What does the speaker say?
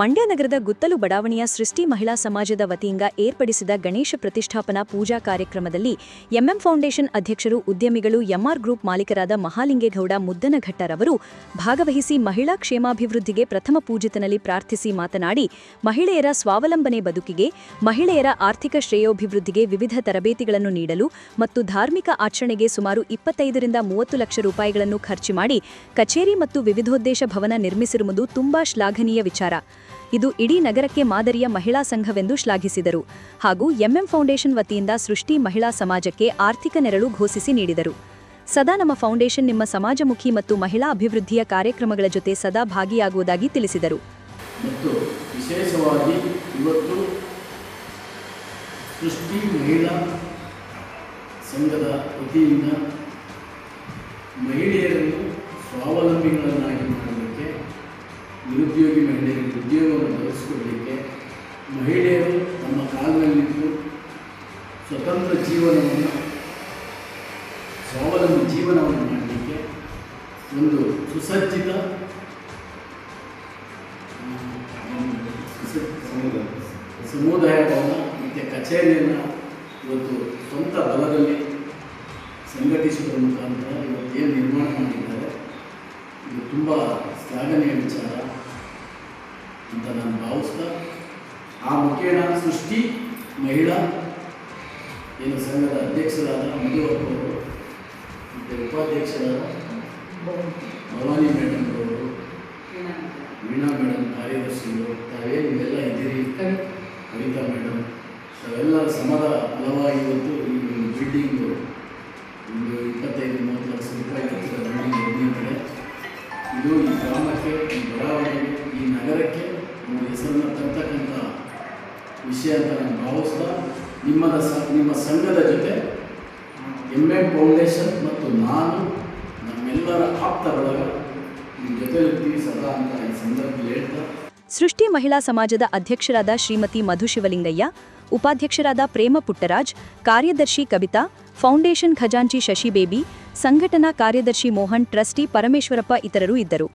ಮಂಡ್ಯ ನಗರದ ಗುತ್ತಲು ಬಡಾವಣೆಯ ಸೃಷ್ಟಿ ಮಹಿಳಾ ಸಮಾಜದ ವತಿಯಿಂದ ಏರ್ಪಡಿಸಿದ ಗಣೇಶ ಪ್ರತಿಷ್ಠಾಪನಾ ಪೂಜಾ ಕಾರ್ಯಕ್ರಮದಲ್ಲಿ ಎಂಎಂ ಫೌಂಡೇಶನ್ ಅಧ್ಯಕ್ಷರು ಉದ್ಯಮಿಗಳು ಎಂಆರ್ ಗ್ರೂಪ್ ಮಾಲೀಕರಾದ ಮಹಾಲಿಂಗೇಗೌಡ ಮುದ್ದನಘಟ್ಟರವರು ಭಾಗವಹಿಸಿ ಮಹಿಳಾ ಕ್ಷೇಮಾಭಿವೃದ್ಧಿಗೆ ಪ್ರಥಮ ಪೂಜಿತನಲ್ಲಿ ಪ್ರಾರ್ಥಿಸಿ ಮಾತನಾಡಿ, ಮಹಿಳೆಯರ ಸ್ವಾವಲಂಬನೆ ಬದುಕಿಗೆ, ಮಹಿಳೆಯರ ಆರ್ಥಿಕ ಶ್ರೇಯೋಭಿವೃದ್ಧಿಗೆ ವಿವಿಧ ತರಬೇತಿಗಳನ್ನು ನೀಡಲು ಮತ್ತು ಧಾರ್ಮಿಕ ಆಚರಣೆಗೆ ಸುಮಾರು ಇಪ್ಪತ್ತೈದರಿಂದ ಮೂವತ್ತು ಲಕ್ಷ ರೂಪಾಯಿಗಳನ್ನು ಖರ್ಚು ಮಾಡಿ ಕಚೇರಿ ಮತ್ತು ವಿವಿಧೋದ್ದೇಶ ಭವನ ನಿರ್ಮಿಸಿರುವುದು ತುಂಬಾ ಶ್ಲಾಘನೀಯ ವಿಚಾರ. ಇದು ಇಡೀ ನಗರಕ್ಕೆ ಮಾದರಿಯ ಮಹಿಳಾ ಸಂಘವೆಂದು ಶ್ಲಾಘಿಸಿದರು ಹಾಗೂ ಎಂಎಂ ಫೌಂಡೇಶನ್ ವತಿಯಿಂದ ಸೃಷ್ಟಿ ಮಹಿಳಾ ಸಮಾಜಕ್ಕೆ ಆರ್ಥಿಕ ನೆರಳು ಘೋಷಿಸಿ ನೀಡಿದರು. ಸದಾ ನಮ್ಮ ಫೌಂಡೇಶನ್ ನಿಮ್ಮ ಸಮಾಜಮುಖಿ ಮತ್ತು ಮಹಿಳಾ ಅಭಿವೃದ್ಧಿಯ ಕಾರ್ಯಕ್ರಮಗಳ ಜೊತೆ ಸದಾ ಭಾಗಿಯಾಗುವುದಾಗಿ ತಿಳಿಸಿದರು. ಮತ್ತು ವಿಶೇಷವಾಗಿ ಇವತ್ತು ಸೃಷ್ಟಿ ಮಹಿಳಾ ಸಂಘದ ವತಿಯಿಂದ ಮಹಿಳೆಯರನ್ನು ಸ್ವಾವಲಂಬಿಗಳನ್ನಾಗಿ ನಿರುದ್ಯೋಗಿ ಮಹಿಳೆಯರಿಗೆ ಉದ್ಯೋಗವನ್ನು ಒದಗಿಸಿಕೊಡಲಿಕ್ಕೆ ಮಹಿಳೆಯರು ತಮ್ಮ ಕಾಲದಲ್ಲಿದ್ದು ಸ್ವತಂತ್ರ ಜೀವನವನ್ನು, ಸ್ವಾವಲಂಬಿ ಜೀವನವನ್ನು ಮಾಡಲಿಕ್ಕೆ ಒಂದು ಸುಸಜ್ಜಿತ, ಸಮುದಾಯ ಸಮುದಾಯ ಭವನ, ಮತ್ತು ಕಚೇರಿಯನ್ನು ಇವತ್ತು ಸ್ವಂತ ಬಲದಲ್ಲಿ ಸಂಘಟಿಸುವ ಮುಖಾಂತರ ಇವತ್ತು ಏನು ನಿರ್ಮಾಣ ಮಾಡಿದ್ದಾರೆ, ಇದು ತುಂಬ ಶ್ಲಾಘನೀಯ ವಿಚಾರ. ಅಂತ ನಾನು ಭಾವಿಸ್ತಾ, ಆ ಮುಖೇನ ಸೃಷ್ಟಿ, ಮಹಿಳಾ, ಏನು ಸಂಘದ ಅಧ್ಯಕ್ಷರಾದ ಮಧುವಪ್ಪ ಅವರು, ಮತ್ತು ಉಪಾಧ್ಯಕ್ಷರಾದ ಭವಾನಿ ಮೇಡಮ್ ಅವರು, ವೀಣಾ ಮೇಡಮ್ ಕಾರ್ಯದರ್ಶಿಗಳು ತಾವೇನು ಇವೆಲ್ಲ ಇದ್ದೀರಿ? ಕವಿತಾ ಮೇಡಮ್, ತಾವೆಲ್ಲ ಸಮದ ಫಲವಾಗಿ ಇವತ್ತು ಈ ಬಿಲ್ಡಿಂಗು ಒಂದು ಇಪ್ಪತ್ತೈದು, ಮೂವತ್ತು ಲಕ್ಷ ರೂಪಾಯಿ ವಿಷಯ ಅಂತ ನಾನು ಭಾವಿಸ್ತಾ ನಿಮ್ಮದ ಸ, ನಿಮ್ಮ ಸಂಘದ ಜೊತೆ ಎಂ ಎಂ ಫೌಂಡೇಶನ್ ಮತ್ತು ನಾನು, ನಮ್ಮೆಲ್ಲರ ಆಪ್ತ ಬಳಗ ನಿಮ್ಮ ಜೊತೆ ಇರ್ತೀವಿ ಸದಾ ಅಂತ ಈ ಸಂದರ್ಭದಲ್ಲಿ ಹೇಳ್ತಾ. ಸೃಷ್ಟಿ ಮಹಿಳಾ ಸಮಾಜದ ಅಧ್ಯಕ್ಷರಾದ ಶ್ರೀಮತಿ ಮಧು ಶಿವಲಿಂಗಯ್ಯ, ಉಪಾಧ್ಯಕ್ಷರಾದ ಪ್ರೇಮ ಪುಟ್ಟರಾಜ್, ಕಾರ್ಯದರ್ಶಿ ಕವಿತಾ, ಫೌಂಡೇಶನ್ ಖಜಾಂಚಿ ಶಶಿಬೇಬಿ, ಸಂಘಟನಾ ಕಾರ್ಯದರ್ಶಿ ಮೋಹನ್, ಟ್ರಸ್ಟಿ ಪರಮೇಶ್ವರಪ್ಪ ಇತರರು ಇದ್ದರು.